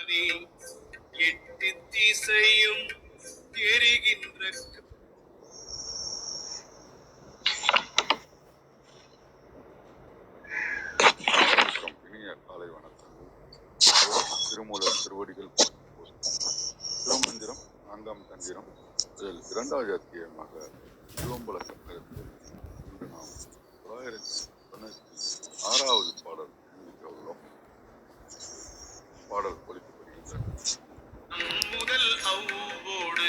நானே எட்டு திசையும் எரிகின்ற காலை வணக்கம் திருமூலர் திருவடிகள் திருமந்திரம் நான்காம் தந்திரம் அதில் இரண்டாவது அத்தியாயமாக சிவம்பல சக்கரத்தில் இன்று நாம் தொள்ளாயிரத்தி தொண்ணூற்றி ஆறாவது பாடல் உள்ளோம் பாடல் பொழிக்கப்படுகின்றது முதல் அவ்வோடு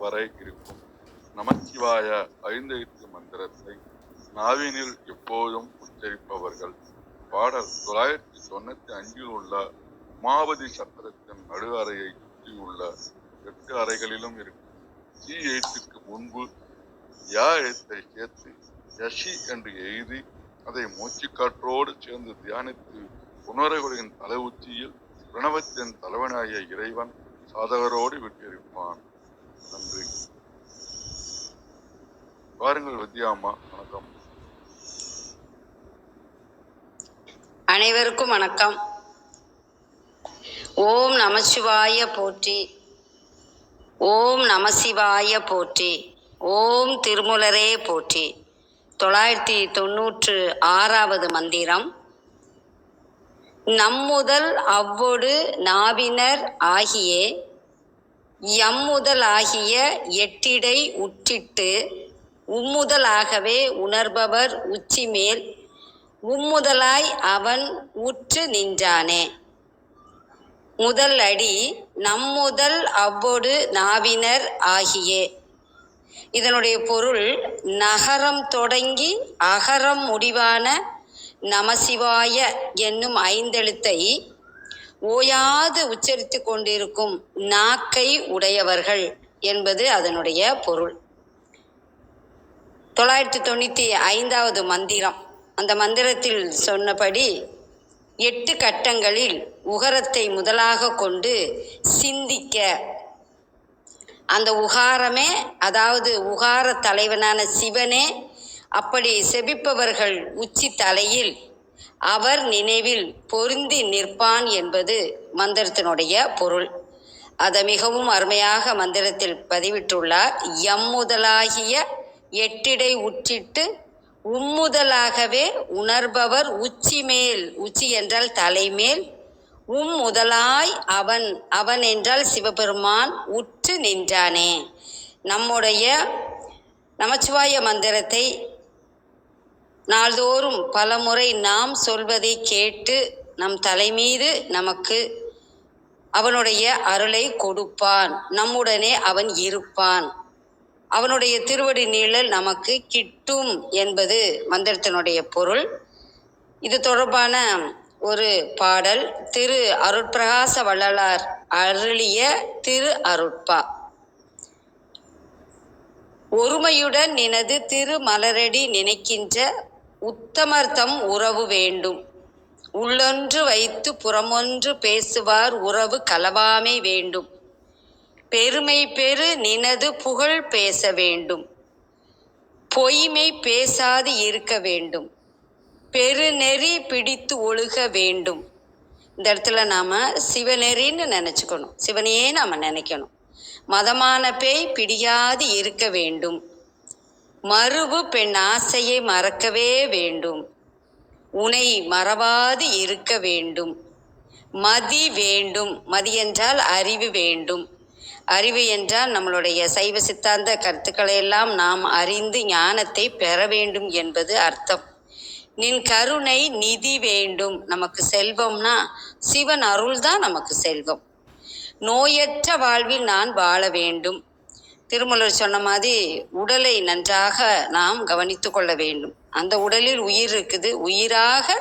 வரை இருக்கும். நமச்சிவாய ஐந்தெழுத்து மந்திரத்தை நாவினில் எப்போதும் உச்சரிப்பவர்கள். பாடல் தொள்ளாயிரத்தி தொண்ணூத்தி அஞ்சில் உள்ள உமாபதி சத்திரத்தின் நடு அறையை சுற்றியுள்ள எட்டு அறைகளிலும் இருக்கும். சி எழுத்துக்கு முன்பு யா எழுத்தை சேர்த்து யஷி என்று எழுதி அதை மூச்சுக்காற்றோடு சேர்ந்து தியானித்து உணர்வுகளின் தலை உச்சியில் பிரணவத்தின் தலைவனாகிய இறைவன் சாதகரோடு விட்டிருப்பான். நன்றி. வாருங்கள் வித்யாம்மா வணக்கம். அனைவருக்கும் வணக்கம். ஓம் நமசிவாய போற்றி. ஓம் நமசிவாய போற்றி. ஓம் திருமுலரே போற்றி. தொள்ளாயிரத்தி தொண்ணூற்று ஆறாவது மந்திரம். நம்முதல் அவ்வொடு நாவினர் ஆகியே எம்முதலாகிய எட்டிடை உற்றிட்டு உம்முதலாகவே உணர்பவர் உச்சிமேல் உம்முதலாய் அவன் உற்று நின்றானே. முதல் அடி நம்முதல் அவ்வொடு நாவினர் ஆகியே. இதனுடைய பொருள் நகரம் தொடங்கி அகரம் முடிவான நமசிவாய என்னும் ஐந்தெழுத்தை ஓயாது உச்சரித்து கொண்டிருக்கும் நாக்கை உடையவர்கள் என்பது அதனுடைய பொருள். தொள்ளாயிரத்தி தொண்ணூற்றி ஐந்தாவது மந்திரம். அந்த மந்திரத்தில் சொன்னபடி எட்டு கட்டங்களில் உகரத்தை முதலாக கொண்டு சிந்திக்க. அந்த உகாரமே அதாவது உகார தலைவனான சிவனே அப்படி செபிப்பவர்கள் உச்சி தலையில் அவர் நினைவில் பொருந்தி நிற்பான் என்பது மந்திரத்தினுடைய பொருள். அதை மிகவும் அருமையாக மந்திரத்தில் பதிவிட்டுள்ளார். எம் முதலாகிய எட்டிடை உற்றிட்டு உம்முதலாகவே உணர்பவர் உச்சி மேல் உச்சி என்றால் தலைமேல். உம் முதலாய் அவன் அவன் என்றால் சிவபெருமான் உற்று நின்றானே. நம்முடைய நமச்சிவாய மந்திரத்தை நாள்தோறும் பலமுறை நாம் சொல்வதை கேட்டு நம் தலைமீது நமக்கு அவனுடைய அருளை கொடுப்பான். நம்முடனே அவன் இருப்பான். அவனுடைய திருவடி நீழல் நமக்கு கிட்டும் என்பது மந்திரத்தினுடைய பொருள். இது தொடர்பான ஒரு பாடல். திரு அருட்பிரகாச வள்ளலார் அருளிய திரு அருட்பா. ஒருமையுடன் நினது திரு மலரடி நினைக்கின்ற உத்தமர்த்தம் உறவு வேண்டும். உள்ளொன்று வைத்து புறமொன்று பேசுவார் உறவு கலவாமை வேண்டும். பெருமை பெரு நினது புகழ் பேச வேண்டும். பொய்மை பேசாது இருக்க வேண்டும். பெருநெறி பிடித்து ஒழுக வேண்டும். இந்த இடத்துல நாம சிவநெறின்னு நினைச்சுக்கணும். சிவனையே நாம நினைக்கணும். மதமான பேய் பிடியாது இருக்க வேண்டும். மறுபு பெண் ஆசையை மறக்கவே வேண்டும். உனை மறவாது இருக்க வேண்டும். மதி வேண்டும். மதி என்றால் அறிவு வேண்டும். அறிவு என்றால் நம்மளுடைய சைவ சித்தாந்த கருத்துக்களை எல்லாம் நாம் அறிந்து ஞானத்தை பெற வேண்டும் என்பது அர்த்தம். நின் கருணை நிதி வேண்டும். நமக்கு செல்வம்னா சிவன் அருள் தான் நமக்கு செல்வம். நோயற்ற வாழ்வில் நான் வாழ வேண்டும். திருமலர் சொன்ன மாதிரி உடலை நன்றாக நாம் கவனித்து கொள்ள வேண்டும். அந்த உடலில் உயிர் இருக்குது. உயிராக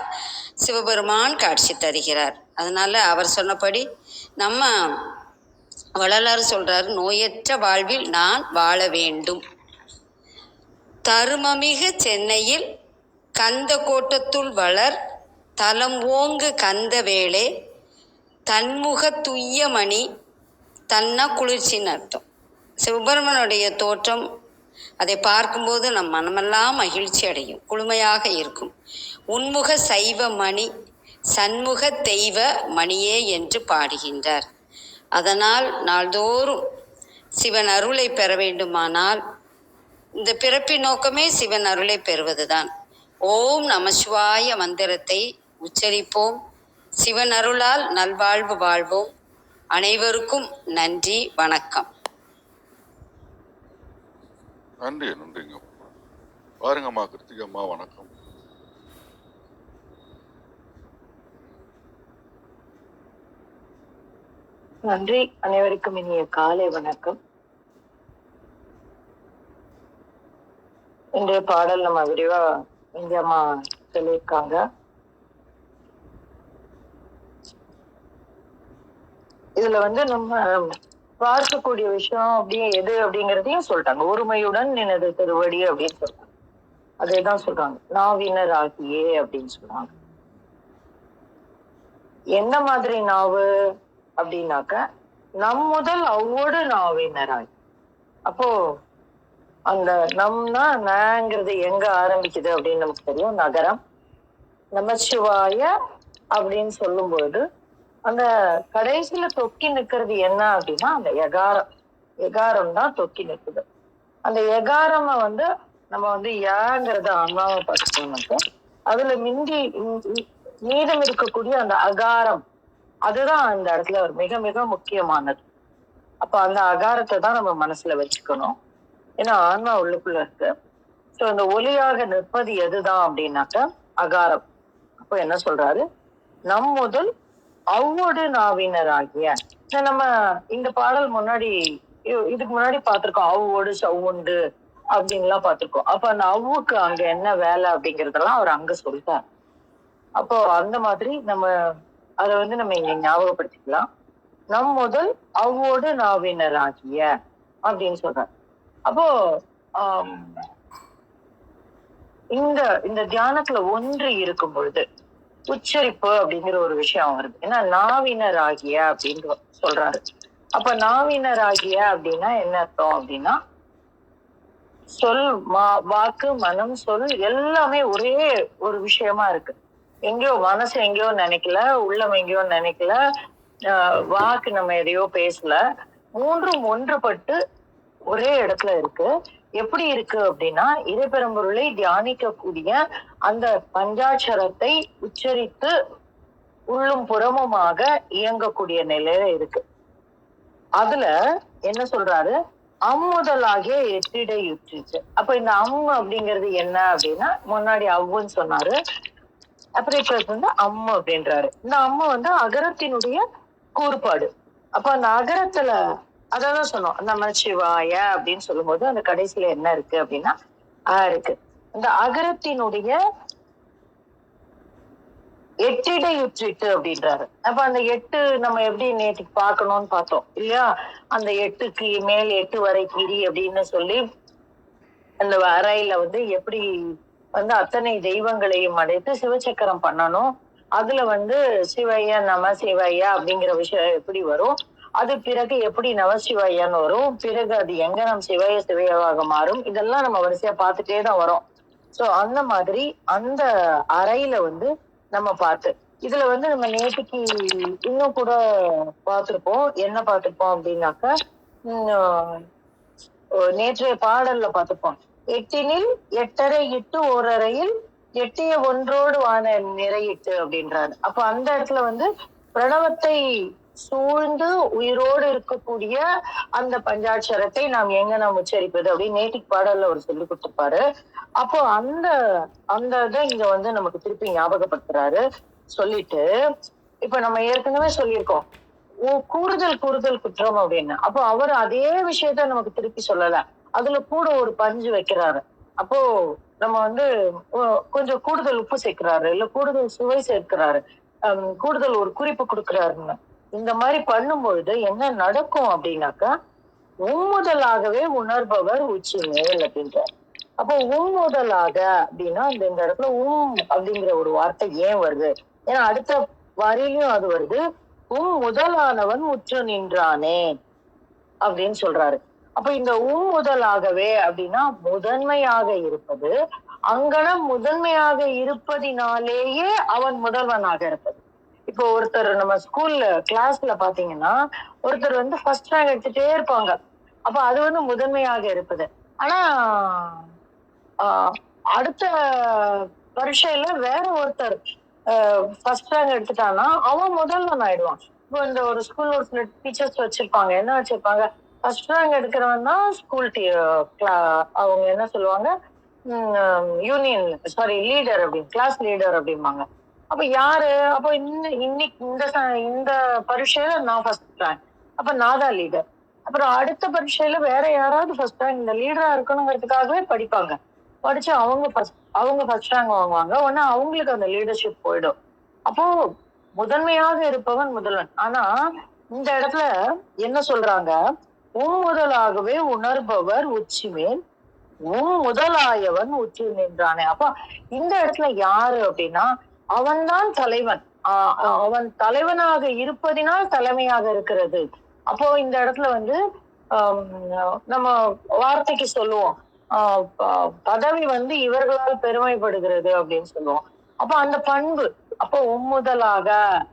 சிவபெருமான் காட்சி தருகிறார். அதனால அவர் சொன்னபடி நம்ம வள்ளலார் சொல்றாரு நோயற்ற வாழ்வில் நான் வாழ வேண்டும். தருமமிகு சென்னையில் கந்த கோட்டத்துள் வளர் தலம் ஓங்கு கந்த வேளே தன்முக துய்யமணி தன்னா குளிர்ச்சின்னு அர்த்தம். சிவபெருமனுடைய தோற்றம் அதை பார்க்கும்போது நம் மனமெல்லாம் மகிழ்ச்சி அடையும் குளுமையாக இருக்கும். உன்முக சைவ மணி சண்முக தெய்வ மணியே என்று பாடுகின்றார். அதனால் நாள்தோறும் சிவன் அருளை பெற வேண்டுமானால் இந்த பிறப்பின் நோக்கமே சிவன் அருளை பெறுவதுதான். ஓம் நமசிவாய மந்திரத்தை உச்சரிப்போம். சிவன் அருளால் நல்வாழ்வு வாழ்வோம். அனைவருக்கும் நன்றி வணக்கம். நன்றி நன்றிங்க. பாருங்கம்மா கிருத்திகம்மா வணக்கம். நன்றி. அனைவருக்கும் இனிய காலை வணக்கம். இன்றைய பாடல் நம்ம விரிவா இங்க அம்மா சொல்லியிருக்காங்க. இதுல வந்து நம்ம பார்க்கக்கூடிய விஷயம் அப்படியே எது அப்படிங்கறதையும் சொல்லிட்டாங்க. ஒருமையுடன் நினது திருவடி அப்படின்னு சொல்றாங்க. அதேதான் சொல்றாங்க. நாவினர் ஆகியே அப்படின்னு சொல்றாங்க. என்ன மாதிரி நாவு அப்படின்னாக்க நம் முதல் அவ்வோடு நாவினராய். அப்போ அந்த நம்னா நாங்கிறது எங்க ஆரம்பிக்குது அப்படின்னு நமக்கு தெரியும். நகரம். நமச்சிவாய அப்படின்னு சொல்லும்போது அந்த கடைசியில தொக்கி நிக்கிறது என்ன அப்படின்னா அந்த எகாரம் எகாரம் தான் தொக்கி நிற்குது அந்த எகாரம வந்து நம்ம வந்து ஏங்கிறத அண்ணாவை பார்த்துக்கோங்க அதுல மிந்தி மீதம் இருக்கக்கூடிய அந்த அகாரம் அதுதான் அந்த இடத்துல ஒரு மிக மிக முக்கியமானது. அப்ப அந்த அகாரத்தை தான் நம்ம மனசுல வச்சுக்கணும். ஏன்னா ஆன்மா உள்ளுக்குள்ள இருக்கு. ஸோ அந்த ஒலியாக நிற்பது எதுதான் அப்படின்னாக்க அகாரம். அப்போ என்ன சொல்றாரு? நம் முதல் அவ்வோடு நாவினராகிய. நம்ம இந்த பாடல் முன்னாடி இதுக்கு முன்னாடி பார்த்திருக்கோம். அவ்வோடு சவ்வுண்டு அப்படின்லாம் பார்த்திருக்கோம். அப்ப அந்த அவ்வுக்கு அங்க என்ன வேலை அப்படிங்கறதெல்லாம் அவர் அங்க சொல்லிட்டார் அப்போ அந்த மாதிரி நம்ம அதை வந்து நம்ம இங்க ஞாபகப்படுத்திக்கலாம். நம் முதல் அவ்வோடு நாவினராகிய அப்படின்னு சொல்றார். அப்போ இந்த இந்த தியானத்துல ஒன்று இருக்கும் பொழுது உச்சரிப்பு அப்படிங்கிற ஒரு விஷயம் வருது. ஏன்னா நாவினராகிய அப்படின்னு சொல்றாரு. அப்ப நாவினராகிய அப்படின்னா என்ன அர்த்தம் அப்படின்னா சொல் மா வாக்கு மனம் சொல் எல்லாமே ஒரே ஒரு விஷயமா இருக்கு. எங்கேயோ மனசு எங்கேயோ நினைக்கல உள்ளம் எங்கேயோ நினைக்கல வாக்கு நம்ம எதையோ பேசல. மூன்றும் ஒன்றுபட்டு ஒரே இடத்துல இருக்கு. எப்படி இருக்கு அப்படின்னா இறைபெரும்பொருளை தியானிக்கக்கூடிய அந்த பஞ்சாட்சரத்தை உச்சரித்து உள்ளும் புறமுமாக இயங்கக்கூடிய நிலையில இருக்கு. அதுல என்ன சொல்றாரு? அம்முதலாகிய எட்டிடை யுற்றிச்சு. அப்ப இந்த அம்மு அப்படிங்கிறது என்ன அப்படின்னா முன்னாடி அவ்வுன்னு சொன்னாரு. அப்புறம் இப்ப வந்து அம்மு அப்படின்றாரு. இந்த அம்மு வந்து அகரத்தினுடைய கூறுபாடு. அப்ப அந்த அகரத்துல அதான் சொன்னோம். நம்ம சிவாய அப்படின்னு சொல்லும்போது அந்த கடைசியில என்ன இருக்கு அப்படின்னா ஆ இருக்கு. இந்த அகரத்தினுடைய எட்டிடையுற்றிட்டு அப்படின்றாரு. அப்ப அந்த எட்டு நம்ம எப்படி நேற்றுக்கு பார்க்கணும்னு பார்த்தோம் இல்லையா? அந்த எட்டுக்கு மேல் எட்டு வரை கிரி அப்படின்னு சொல்லி அந்த அறையில வந்து எப்படி வந்து அத்தனை தெய்வங்களையும் அடைத்து சிவசக்கரம் பண்ணணும். அதுல வந்து சிவையா நம சிவையா அப்படிங்கிற விஷயம் எப்படி வரும்? அது பிறகு எப்படி நமசிவாயான்னு வரும்? பிறகு அது எங்க நம் சிவய சிவையவாக மாறும்? இதெல்லாம் நம்ம வரிசையா பார்த்துட்டே தான் வரோம். சோ அந்த மாதிரி அந்த அறையில வந்து நம்ம பார்த்து. இதுல வந்து நம்ம நேற்றுக்கு இன்னும் கூட பார்த்துருப்போம். என்ன பார்த்திருப்போம் அப்படின்னாக்கா உம் ஓ, நேற்றைய பாடல்ல பார்த்திருப்போம். எட்டினில் எட்டரை இட்டு ஓரறையில் எட்டிய ஒன்றோடு வான நிறையிட்டு அப்படின்றாரு. அப்ப அந்த இடத்துல வந்து பிரணவத்தை சூழ்ந்து உயிரோடு இருக்கக்கூடிய அந்த பஞ்சாட்சரத்தை நாம் எங்க நாம் உச்சரிப்பது அப்படின்னு நேட்டிக் பாடல்ல அவர் சொல்லி கொடுத்துப்பாரு அப்போ அந்த அந்த இதை இங்க வந்து நமக்கு திருப்பி ஞாபகப்படுத்துறாரு. சொல்லிட்டு இப்ப நம்ம ஏற்கனவே சொல்லியிருக்கோம். ஓ- கூடுதல் குற்றம் அப்படின்னு. அப்போ அவர் அதே விஷயத்த நமக்கு திருப்பி சொல்லல. அதுல கூட ஒரு பஞ்சு வைக்கிறாரு. அப்போ நம்ம வந்து கொஞ்சம் கூடுதல் உப்பு சேர்க்கிறாரு. இல்ல கூடுதல் சுவை சேர்க்கிறாரு. கூடுதல் ஒரு குறிப்பு கொடுக்கிறாருன்னு. இந்த மாதிரி பண்ணும்பொழுது என்ன நடக்கும் அப்படின்னாக்கா உம்முதலாகவே உணர்பவர் உச்சி மேல் அப்படின்றார். அப்போ உம்முதலாக அப்படின்னா இந்த இந்த இடத்துல உம் அப்படிங்கிற ஒரு வார்த்தை ஏன் வருது? ஏன்னா அடுத்த வரியிலும் அது வருது. உம் முதலானவன் உற்று நின்றானே அப்படின்னு சொல்றாரு. அப்ப இந்த உம் முதலாகவே அப்படின்னா முதன்மையாக இருப்பது அங்கனம் முதன்மையாக இருப்பதினாலேயே அவன் முதல்வனாக இருப்பது. இப்போ ஒருத்தர் நம்ம ஸ்கூல்ல கிளாஸ்ல பாத்தீங்கன்னா ஒருத்தர் வந்து ஃபர்ஸ்ட் ரேங்க் எடுத்துட்டே இருப்பாங்க. அப்ப அது வந்து முதன்மையாக இருப்பது. ஆனா அடுத்த பரீட்சையில வேற ஒருத்தர் ஃபர்ஸ்ட் ரேங்க் எடுத்துட்டான்னா அவன் முதல்வன் ஆயிடுவான். இப்போ இந்த ஒரு ஸ்கூல்ல ஒரு சில டீச்சர்ஸ் வச்சிருப்பாங்க. என்ன வச்சிருப்பாங்க? ஃபர்ஸ்ட் ரேங்க் எடுக்கிறவன் தான் ஸ்கூல் அவங்க என்ன சொல்லுவாங்க? யூனியன் சாரி லீடர் அப்படின்னு கிளாஸ் லீடர் அப்படிம்பாங்க. அப்ப யாரு? அப்ப இன்னைக்கு இந்த ச- இந்த பரீட்சையில நான் ஃபர்ஸ்ட் ரேங்க் அப்ப நான் தான் லீடர் அப்புறம் அடுத்த பரீட்சையில வேற யாராவது ஃபர்ஸ்ட் ரேங்க் இந்த லீடரா இருக்கணுங்கிறதுக்காகவே படிப்பாங்க. படிச்சு அவங்க ஃபர்ஸ்ட் அவங்க ஃபர்ஸ்ட் ரேங்க் வாங்குவாங்க. உடனே அவங்களுக்கு அந்த லீடர்ஷிப் போயிடும். அப்போ முதன்மையாக இருப்பவன் முதல்வன். ஆனா இந்த இடத்துல என்ன சொல்றாங்க? உன் முதலாகவே உணர்பவர் உச்சிமேல் உன் முதலாயவன் உச்சி நின்றானே அப்ப இந்த இடத்துல யாரு அப்படின்னா அவன்தான் தலைவன். அவன் தலைவனாக இருப்பதினால் தலைமையாக இருக்கிறது. அப்போ இந்த இடத்துல வந்து நம்ம வார்த்தைக்கு சொல்லுவோம். ஆஹ் பதவி வந்து இவர்களால் பெருமைப்படுகிறது அப்படின்னு சொல்லுவோம். அப்போ அந்த பண்பு அப்போ உம்முதலாக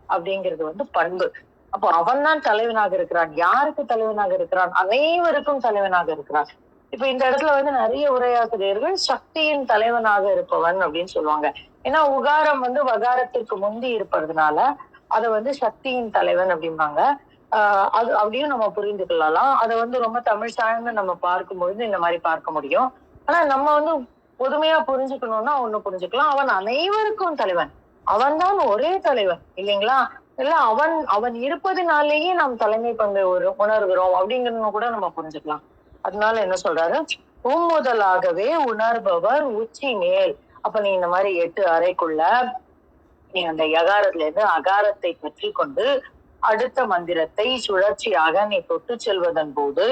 அப்படிங்கிறது வந்து பண்பு. அப்போ அவன் தான் தலைவனாக இருக்கிறான். யாருக்கு தலைவனாக இருக்கிறான்? அனைவருக்கும் தலைவனாக இருக்கிறான். இப்ப இந்த இடத்துல வந்து நிறைய உரையாசிரியர்கள் சக்தியின் தலைவனாக இருப்பவன் அப்படின்னு சொல்லுவாங்க. ஏன்னா உகாரம் வந்து வகாரத்திற்கு முந்தி இருப்பதுனால அதை வந்து சக்தியின் தலைவன் அப்படிம்பாங்க. ஆஹ் அது அப்படியும் நம்ம புரிந்து கொள்ளலாம். அதை வந்து ரொம்ப தமிழ் சார்ந்து நம்ம பார்க்கும்பொழுது இந்த மாதிரி பார்க்க முடியும். ஆனா நம்ம வந்து பொதுமையா புரிஞ்சுக்கணும்னா ஒண்ணு புரிஞ்சுக்கலாம். அவன் அனைவருக்கும் தலைவன். அவன் தான் ஒரே தலைவன் இல்லைங்களா? இல்ல அவன் அவன் இருப்பதினாலேயே நாம் தலைமை பங்கு ஒரு உணர்கிறோம் அப்படிங்கறது கூட நம்ம புரிஞ்சுக்கலாம். அதனால என்ன சொல்றாரு? உம்முதலாகவே உணர்பவர் உச்சி மேல் அப்ப நீ இந்த மாதிரி எட்டு அறைக்குள்ள நீ அந்த யகாரத்துல இருந்து அகாரத்தை பற்றி கொண்டு அடுத்த மந்திரத்தை சுழற்சியாக நீ தொட்டு செல்வதன் போது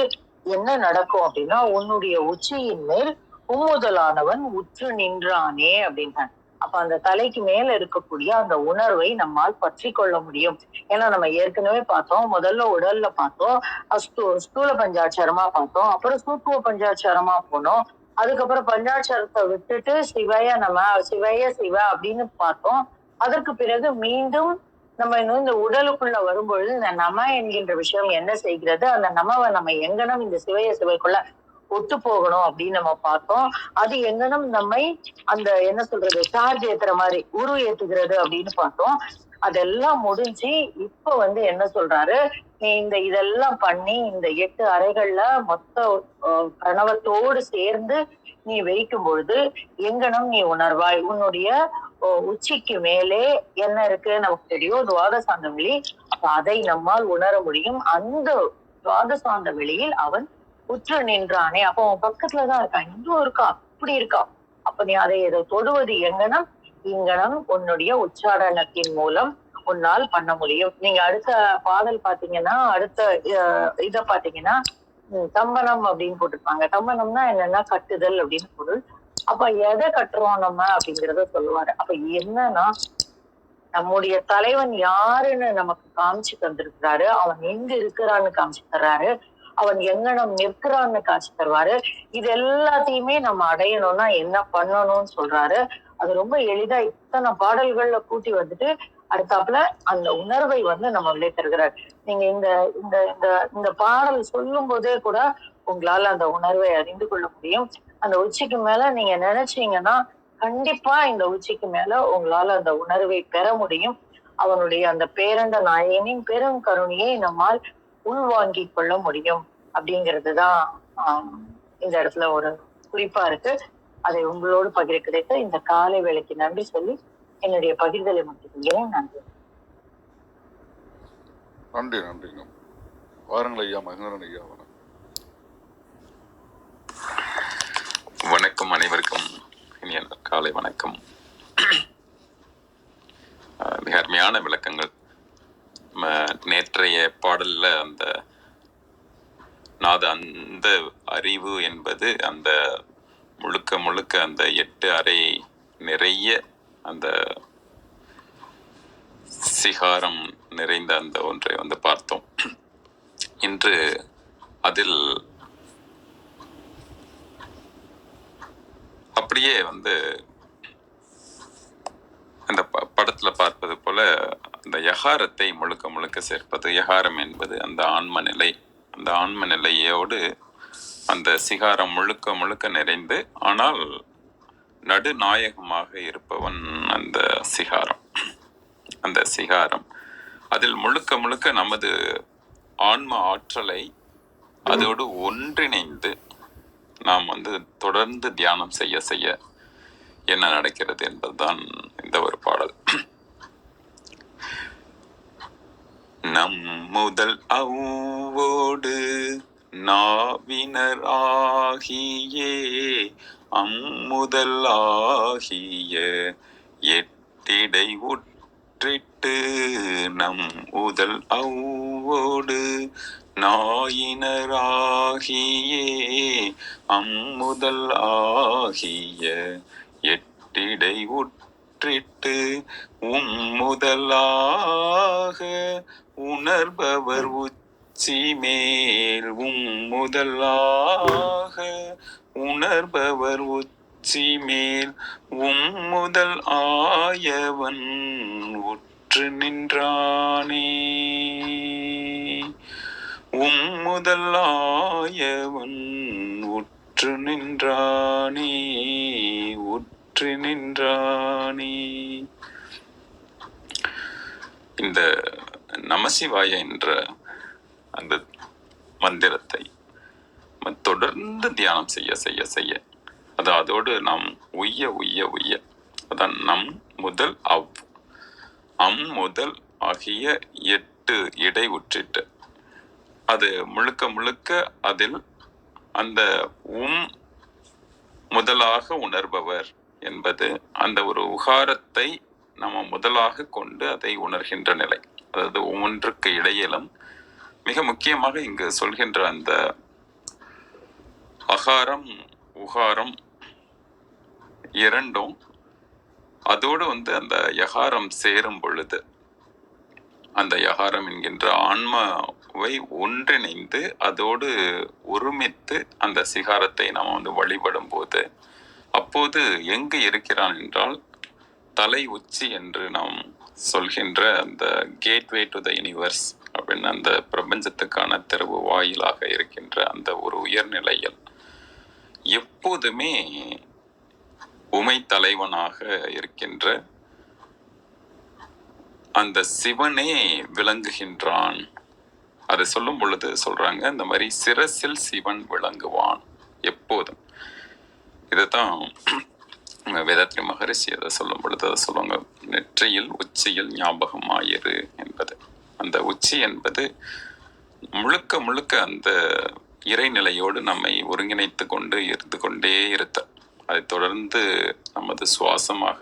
என்ன நடக்கும் அப்படின்னா உன்னுடைய உச்சியின் மேல் உம்முதலானவன் உற்று நின்றானே அப்படின்றான். அப்ப அந்த தலைக்கு மேல இருக்கக்கூடிய அந்த உணர்வை நம்மால் பற்றி கொள்ள முடியும். ஏன்னா நம்ம ஏற்கனவே பார்த்தோம் முதல்ல உடல்ல பார்த்தோம் அஸ்து ஸ்தூல பஞ்சாட்சரமா பார்த்தோம் அப்புறம் சூக்குவ பஞ்சாட்சரமா போனோம். அதுக்கப்புறம் பஞ்சாட்சரத்தை விட்டுட்டு சிவய நம்ம சிவய சிவ அப்படின்னு பார்த்தோம். அதற்கு பிறகு மீண்டும் நம்ம இன்னும் இந்த உடலுக்குள்ள வரும்பொழுது இந்த நம என்கின்ற விஷயம் என்ன செய்கிறது? அந்த நமவை நம்ம எங்கனம் இந்த சிவய சிவைக்குள்ள ஒத்து போகணும் அப்படின்னு நம்ம பார்த்தோம். அது எங்கனும் நம்மை அந்த என்ன சொல்றது சார்ஜ் ஏத்துற மாதிரி உரு ஏத்துகிறது அப்படின்னு பார்த்தோம். அதெல்லாம் முடிஞ்சு இப்ப வந்து என்ன சொல்றாரு நீ இந்த இதெல்லாம் பண்ணி இந்த எட்டு அறைகள்ல மொத்த பிரணவத்தோடு சேர்ந்து நீ வைக்கும் பொழுது எங்கனம் நீ உணர்வாய்? உன்னுடைய உச்சிக்கு மேலே என்ன இருக்கு? நமக்கு தெரியும் துவாதசாந்த வெளி. அதை நம்மால் உணர முடியும். அந்த துவாதசாந்த வெளியில் அவன் உற்று நின்றானே. அப்ப அவன் பக்கத்துலதான் இருக்கான். இன்னும் இருக்கா? அப்படி இருக்கா? அப்ப நீ அதை ஏதோ தொடுவது எங்கனம் இங்கனம் உன்னுடைய உச்சாரணத்தின் மூலம் உன்னால் பண்ண முடியும். நீங்க அடுத்த பாடல் பாத்தீங்கன்னா அடுத்த இத பாத்தீங்கன்னா தம்பனம் அப்படின்னு போட்டிருப்பாங்க. தம்பனம்னா என்னன்னா கட்டுதல் அப்படின்னு பொருள். அப்ப எதை கட்டுறோம் நம்ம அப்படிங்கறத சொல்லுவாரு. அப்ப என்னன்னா நம்முடைய தலைவன் யாருன்னு நமக்கு காமிச்சு தந்திருக்கிறாரு. அவன் எங்க இருக்கிறான்னு காமிச்சு தர்றாரு. அவன் எங்கனம் நிற்கிறான்னு காட்சி தருவாரு. இது எல்லாத்தையுமே நம்ம அடையணும்னா என்ன பண்ணணும்னு சொல்றாரு. அது ரொம்ப எளிதா இத்தனை பாடல்கள்ல கூட்டி வந்துட்டு அடுத்தாப்புல அந்த உணர்வை வந்து நம்ம விளைத்தருகிறார் நீங்க இந்த இந்த இந்த இந்த பாடல் சொல்லும் போதே கூட உங்களால அந்த உணர்வை அறிந்து கொள்ள முடியும். அந்த உச்சிக்கு மேல நீங்க நினைச்சீங்கன்னா கண்டிப்பா இந்த உச்சிக்கு மேல உங்களால அந்த உணர்வை பெற முடியும். அவனுடைய அந்த பேரண்ட நாயனின் பெரும் கருணையை நம்மால் உள்வாங்கிக் கொள்ள முடியும் அப்படிங்கிறது தான் ஆஹ், இந்த இடத்துல ஒரு குறிப்பா இருக்கு. அதை உங்களோடு பகிர கிடைத்த இந்த காலை வேலைக்கு நன்றி சொல்லி என்னுடைய பகிர்தலை முடித்துக்கொள்கிறேன். நன்றி. நன்றி நன்றிங்க. வாருங்கள் ஐயா மகேந்திரன் ஐயா வணக்கம் அனைவருக்கும். இனிய காலை வணக்கம். அஹ் மிக அருமையான விளக்கங்கள். நம்ம நேற்றைய பாடலில் அந்த நாத அந்த அறிவு என்பது அந்த முழுக்க முழுக்க அந்த எட்டு அறை நிறைய அந்த சிகாரம் நிறைந்த அந்த ஒன்றை வந்து பார்த்தோம். இன்று அதில் அப்படியே வந்து அந்த ப- பார்ப்பது போல அந்த யகாரத்தை முழுக்க முழுக்க சேர்ப்பது. யகாரம் என்பது அந்த ஆன்ம நிலை அந்த ஆன்ம நிலையோடு அந்த சிகாரம் முழுக்க முழுக்க நிறைந்து ஆனால் நடுநாயகமாக இருப்பவன் அந்த சிகாரம். அந்த சிகாரம். அதில் முழுக்க முழுக்க நமது ஆன்ம ஆற்றலை அதோடு ஒன்றிணைந்து நாம் வந்து தொடர்ந்து தியானம் செய்ய செய்ய என்ன நடக்கிறது என்பதுதான் இந்த ஒரு பாடல். நம் முதல் அவ்வோடு நாவினர் ஆகியே. அம்முதல் ஆகிய எட்டிடை உற்றிட்டு நம் உதல் அவ்வோடு நாயினராகியே அம்முதல் ஆகிய எட்டிடை உற்றிட்டு உம் முதலாக உணர்பவர் உச்சி மேல். உம் முதலாக உணர்பவர் உச்சி மேல். உம் முதல் ஆயவன் உற்று நின்றானே. உம் முதல் ஆயவன் உற்று நின்றானே. உற்று நின்றானே இந்த நமசிவாய என்ற அந்த மந்திரத்தை தொடர்ந்து தியானம் செய்ய செய்ய செய்ய. அது அதோடு நாம் உய்ய உய்ய உய்ய. அதான் நம் முதல் அவ். அம் முதல் ஆகிய எட்டு இடை உற்றிட்டு. அது முழுக்க முழுக்க அதில் அந்த உம் முதலாக உணர்பவர். என்பது அந்த ஒரு உகாரத்தை நம்ம முதலாக கொண்டு அதை உணர்கின்ற நிலை. அதாவது ஒவ்வொன்றுக்கு இடையிலும் மிக முக்கியமாக இங்கு சொல்கின்ற அந்த அகாரம் உகாரம் இரண்டும் அதோடு வந்து அந்த யகாரம் சேரும் பொழுது அந்த யகாரம் என்கின்ற ஆன்மாவை ஒன்றிணைந்து அதோடு ஒருமித்து அந்த சிகாரத்தை நாம் வந்து வழிபடும் போது அப்போது எங்கு இருக்கிறான் என்றால் தலை உச்சி என்று நாம் சொல்கின்ற அந்த கேட்வே டு த யூனிவர்ஸ் அப்படின்னு அந்த பிரபஞ்சத்துக்கான திறவு வாயிலாக இருக்கின்ற அந்த ஒரு உயர்நிலையில் எப்போதுமே உமை தலைவனாக இருக்கின்ற அந்த சிவனே விளங்குகின்றான். அதை சொல்லும் பொழுது சொல்றாங்க இந்த மாதிரி சிரசில் சிவன் விளங்குவான் எப்போதும். இதைத்தான் வேதாத்ரி மகரிஷி அதை சொல்லும் பொழுது அதை சொல்லுவாங்க நெற்றியில் உச்சியில் ஞாபகம் ஆயிரு என்பது. அந்த உச்சி என்பது முழுக்க முழுக்க அந்த இறைநிலையோடு நம்மை ஒருங்கிணைத்து கொண்டு இருந்து கொண்டே இருத்தல். அதை தொடர்ந்து நமது சுவாசமாக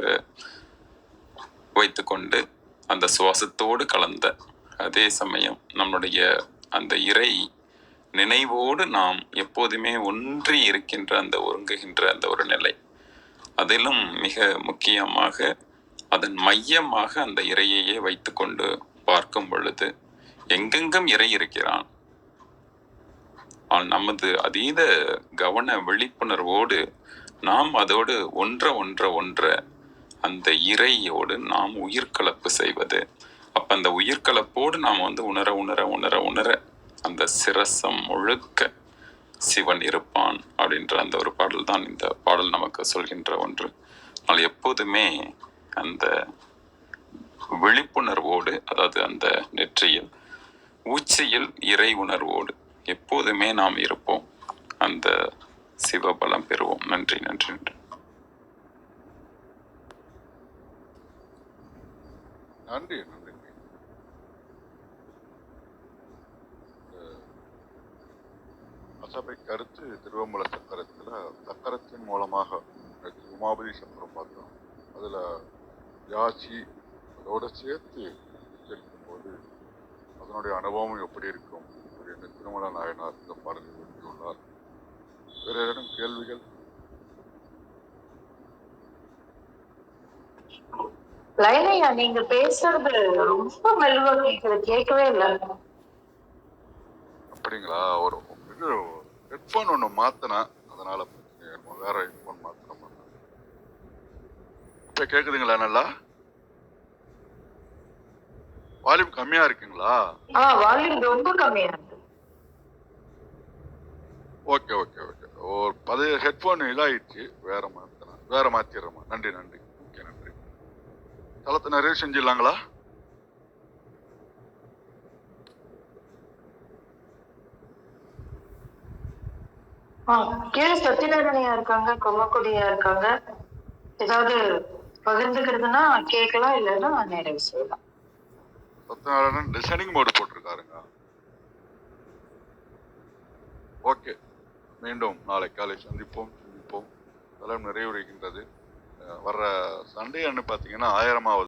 வைத்துக்கொண்டு அந்த சுவாசத்தோடு கலந்த அதே சமயம் நம்முடைய அந்த இறை நினைவோடு நாம் எப்போதுமே ஒன்றி இருக்கின்ற அந்த ஒருங்குகின்ற அந்த ஒரு நிலை. அதிலும் மிக முக்கியமாக அதன் மையமாக அந்த இறையையே வைத்துக்கொண்டு பார்க்கும் பொழுது எங்கெங்கும் இறை இருக்கிறான். நமது அதீத கவன விழிப்புணர்வோடு நாம் அதோடு ஒன்ற ஒன்ற ஒன்ற அந்த இறையோடு நாம் உயிர்கலப்பு செய்வது. அப்ப அந்த உயிர்கலப்போடு நாம் வந்து உணர உணர உணர உணர அந்த சிரசம் முழுக்க சிவன் இருப்பான் அப்படின்ற அந்த ஒரு பாடல் தான் இந்த பாடல் நமக்கு சொல்கின்ற ஒன்று. ஆனால் எப்போதுமே அந்த விழிப்புணர்வோடு அதாவது அந்த நெற்றியில் உச்சியில் இறை உணர்வோடு எப்போதுமே நாம் இருப்போம். அந்த சிவபலம் பெறுவோம். நன்றி நன்றி நன்றி. நன்றி நன்றி. சபை கருத்து திருவம்பல சக்கரத்துல சக்கரத்தின் மூலமாக உமாபதி சக்கரம் பார்த்தோம். அதுல யாச்சி அதோட சேர்த்து கேட்கும்போது அதனுடைய அனுபவம் எப்படி இருக்கும்? அப்படின்னு திருமல நாயனார் இந்த பாடலில் எழுதியுள்ளார். வேற ஏதேனும் கேள்விகள்? லைனையா நீங்க பேசுறது ரொம்ப மெல்லுவா கேட்கவே இல்லை அப்படிங்களா? ஒரு ஹெட்ஃபோன் ஒன்று மாத்தினேன். அதனால பிரச்சனை வேற ஹெட்ஃபோன் மாத்தின இப்போ கேக்குதுங்களா நல்லா? வால்யூம் கம்மியா இருக்குங்களா? வால்யூம் ரொம்ப கம்மியா இருக்கு. ஓகே ஓகே ஓகே ஒரு பது ஹெட்ஃபோன் இதாயிடுச்சு. வேற மாத்தினேன் வேற மாத்திடுறேம்மா. நன்றி நன்றி. ஓகே நன்றி. தளத்தை நிறைய செஞ்சிடலாங்களா? ஆ கீழே சத்யநாராயணையா இருக்காங்க கொமக்குடியா இருக்காங்க. ஏதாவது பகிர்ந்துக்கிறதுனா கேட்கலாம் இல்லைன்னா நிறைவு செய்யலாம் சத்யநாராயணன் லிசனிங் மோடு போட்டிருக்காருங்க. ஓகே மீண்டும் நாளை காலை சந்திப்போம் சந்திப்போம். நிறைவுரைகின்றது நிறைவுறுகின்றது வர்ற சண்டே அன்னு பார்த்தீங்கன்னா ஆயிரமாவது